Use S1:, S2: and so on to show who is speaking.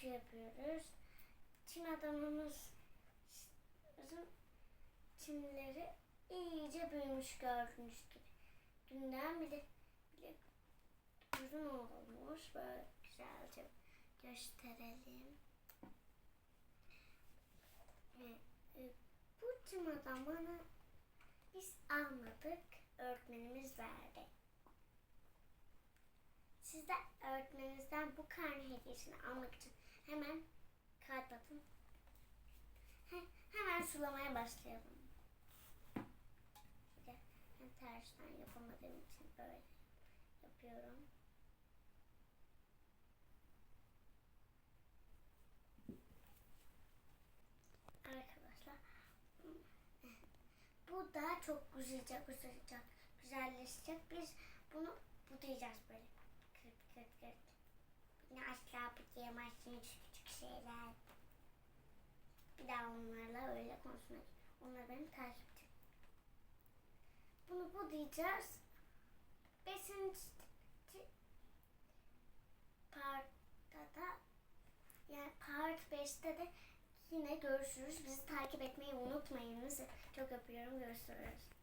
S1: 4 yapıyoruz. Çin adamımızın çimleri iyice büyümüş gördüğünüz gibi. Dünden bile bile uzun olmuş. Böyle güzelce gösterelim. E, bu çim adamını biz almadık. Öğretmenimiz verdi. Siz de öğretmeninizden bu karne hediyesini almak için hemen kart atın. He- hemen sulamaya başlayalım. De ben tersten yapamadığım için böyle yapıyorum. Arkadaşlar bu da çok güzelce güzelce güzelleşecek. Biz bunu budayacağız böyle. Kırt kırt kırt. Yine asla budayamazsınız küçük şeyler. Bir daha onlarla öyle konuşmak. Onlar benim takipçim. Bunu budayacağız. Beşinci partta da yani part 5'te de yine görüşürüz. Bizi takip etmeyi unutmayınız. Çok öpüyorum. Görüşürüz.